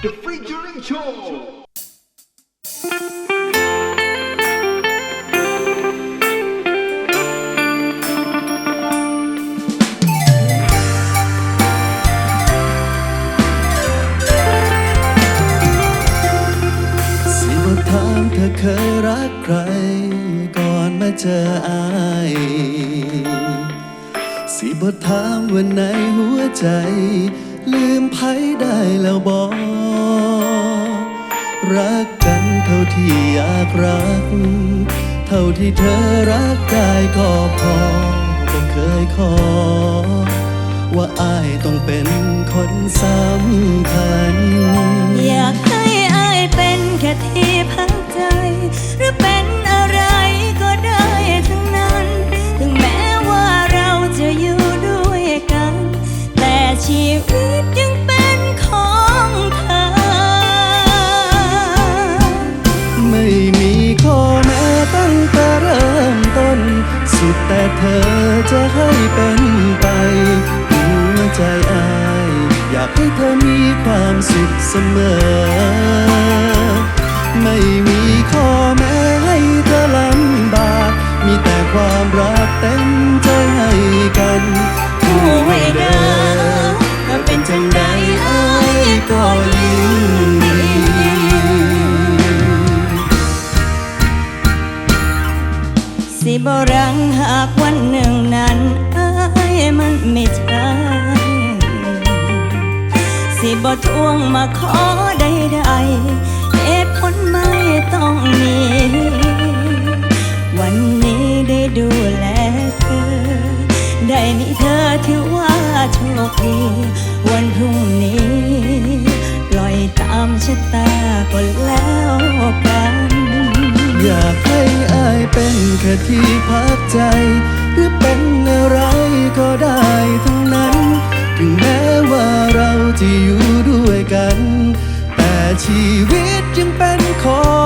The Featuring Show สิบถามเธอเคยรักใคร ก่อนมาเจออายสิบถามวันไหนหัวใจ ลืมไผได้แล้วบอรักกันเท่าที่อยากรัก เท่าที่เธอรักได้ก็พอก็เคยขอ ว่าอายต้องเป็นคนสำคัญอยาก แต่เธอจะให้เป็นไป หัวใจอาย อยากให้เธอมีความสุขเสมอ ไม่มีข้อแม้ให้เธอลำบาก มีแต่ความรักเต็ม สิบรังหากวันหนึ่งนั้นอายมันไม่ใช่สิบทวงมาขอใดๆเหตุผลไม่ต้องมี วันนี้ได้ดูแลเธอ ได้มีเธอถือว่าโชคดี วันพรุ่งนี้ ปล่อยตามชะตาก็แล้ว แค่ที่พักใจ หรือเป็นอะไรก็ได้ทั้งนั้น ถึงแม้ว่าเราจะอยู่ด้วยกัน แต่ชีวิตยังเป็นของ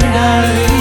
Paradise